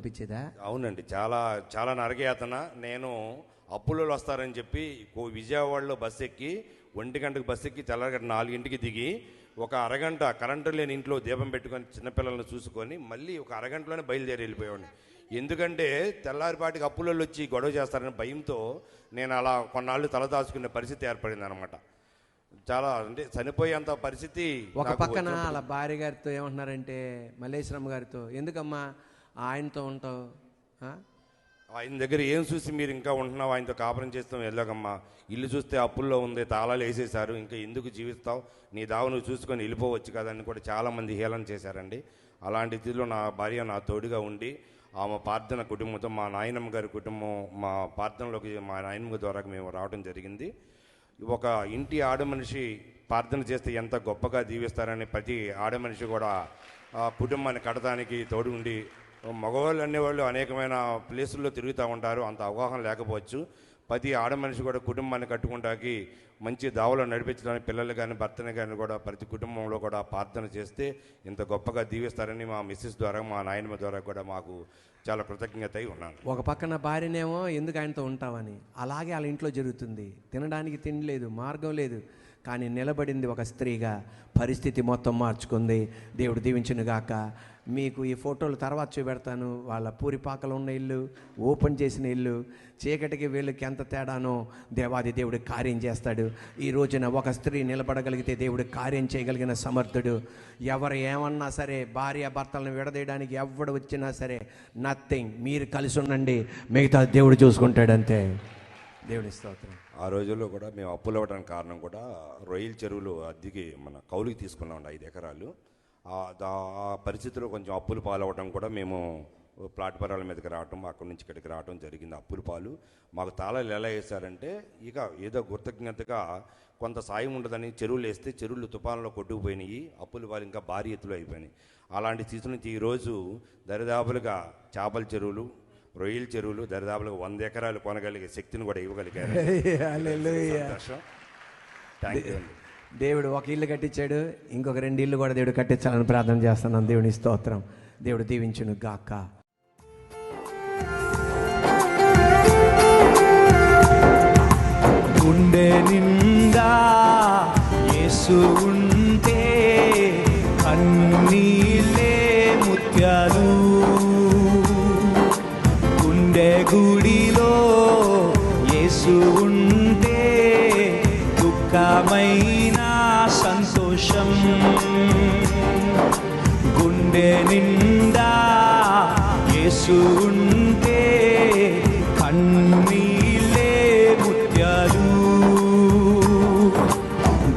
అనిపించేదా? అవునండి. చాలా చాలా నరకయాతన. నేను అప్పులలో వస్తారని చెప్పి విజయవాడలో బస్ ఎక్కి ఒంటి గంటకు బస్ ఎక్కి తెల్లగంట నాలుగింటికి దిగి ఒక అరగంట కరెంటు లేని ఇంట్లో దీపం పెట్టుకొని చిన్నపిల్లల్ని చూసుకొని మళ్ళీ ఒక అరగంటలోనే బయలుదేరి వెళ్ళిపోయాడిని ఎందుకంటే తెల్లారిపాటికి అప్పులలో వచ్చి గొడవ చేస్తారని భయంతో నేను అలా కొన్నాళ్ళు తలదాచుకునే పరిస్థితి ఏర్పడింది అనమాట చాలా అంటే చనిపోయేంత పరిస్థితి ఒక పక్కన వాళ్ళ భార్య గారితో ఏమంటున్నారంటే మల్లేశ్వరమ్మ గారితో ఎందుకమ్మా? ఆయనతో ఉంటావు? ఆయన దగ్గర ఏం చూసి మీరు ఇంకా ఉంటున్నావు? ఆయనతో కాపురం చేస్తాం వెళ్ళకమ్మా ఇల్లు చూస్తే అప్పుల్లో ఉంది తాళాలు వేసేశారు ఇంకా ఎందుకు జీవిస్తావు? నీ దావ నువ్వు చూసుకొని వెళ్ళిపోవచ్చు కదా అని కూడా చాలామంది హేళన చేశారండి. అలాంటి స్థితిలో నా భార్య నా తోడుగా ఉండి ఆమె ప్రార్థన కుటుంబంతో మా నాయనమ్మ గారి కుటుంబం మా ప్రార్థనలోకి మా నాయనమ్మ ద్వారా మేము రావడం జరిగింది. ఒక ఇంటి ఆడమనిషి ప్రార్థన చేస్తే ఎంత గొప్పగా దీవిస్తారని ప్రతి ఆడమనిషి కూడా కుటుంబాన్ని కట్టడానికి తోడు ఉండి మగవాళ్ళు అనేవాళ్ళు అనేకమైన ప్లేసుల్లో తిరుగుతూ ఉంటారు అంత అవగాహన లేకపోవచ్చు. ప్రతి ఆడ మనిషి కూడా కుటుంబాన్ని కట్టుకుంటాకి మంచి దావలో నడిపించడానికి పిల్లలు కానీ భర్తని కానీ కూడా ప్రతి కుటుంబంలో కూడా ప్రార్థన చేస్తే ఇంత గొప్పగా దీవిస్తారని మా మిస్సెస్ ద్వారా మా నాయనమ్మ ద్వారా కూడా మాకు చాలా కృతజ్ఞత అయి ఉన్నాను. ఒక పక్కన భార్యనేమో ఎందుకు ఆయనతో ఉంటామని అలాగే వాళ్ళ ఇంట్లో జరుగుతుంది. తినడానికి తిండి లేదు మార్గం లేదు. కానీ నిలబడింది ఒక స్త్రీగా పరిస్థితి మొత్తం మార్చుకుంది. దేవుడు దీవించును గాక. మీకు ఈ ఫోటోలు తర్వాత చూపెడతాను. వాళ్ళ పూరిపాకలు ఉన్న ఇల్లు ఓపెన్ చేసిన ఇల్లు చీకటికి వీళ్ళకి ఎంత తేడానో దేవాది దేవుడు కార్యం చేస్తాడు. ఈ రోజున ఒక స్త్రీ నిలబడగలిగితే దేవుడు కార్యం చేయగలిగిన సమర్థుడు. ఎవరు ఏమన్నా సరే భార్య భర్తలను విడదీయడానికి ఎవడు వచ్చినా సరే నథింగ్ మీరు కలిసి ఉండండి. మిగతా దేవుడు చూసుకుంటాడంతే. దేవుడి స్తోత్రం. ఆ రోజుల్లో కూడా మేము అప్పులు అవ్వడానికి కారణం కూడా రొయ్యల చెరువులు అద్దెకి మన కౌలుకి తీసుకున్నాం ఐదు ఎకరాలు. ఆ దా- ఆ పరిస్థితిలో కొంచెం అప్పులు పాలవడం కూడా మేము ప్లాట్ఫారాల మీదకి రావటం అక్కడి నుంచి ఇక్కడికి రావడం జరిగింది అప్పుల పాలు. మాకు తాళాలు ఎలా వేశారంటే ఇక ఏదో కృతజ్ఞతగా కొంత సాయం ఉండదని చెరువులు వేస్తే చెరువులు తుఫాన్లో కొట్టుకుపోయినాయి అప్పుల పాలు ఇంకా భారీ ఎత్తులో అయిపోయినాయి. అలాంటి స్థితి నుంచి ఈరోజు దరిదాపులుగా చేపల చెరువులు రొయ్యల చెరువులు దరిదాపులుగా వంద ఎకరాలు కొనగలిగే శక్తిని కూడా ఇవ్వగలిగారు. సంతోషం. థ్యాంక్ యూ అండి. దేవుడు ఒక ఇల్లు కట్టించాడు ఇంకొక రెండు ఇల్లు కూడా దేవుడు కట్టించాలని ప్రార్థన చేస్తున్నాను. దేవుని స్తోత్రం. దేవుడు దీవించును గాక. గుండె నిండా యేసు ఉంటే అన్నీలే ముత్యాలు. గుండె గుడిలో యేసు ఉంటే దుఃఖమైన సంతోషం. గుండె నిండా యేసు ఉంటే కన్నీలే ముత్యాలు.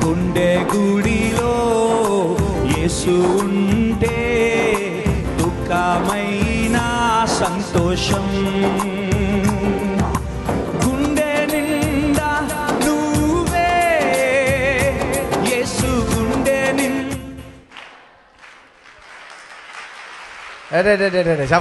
గుండె గుడిలో యేసు ఉంటే దుఃఖమైన సంతోషం. 哎对对对对对下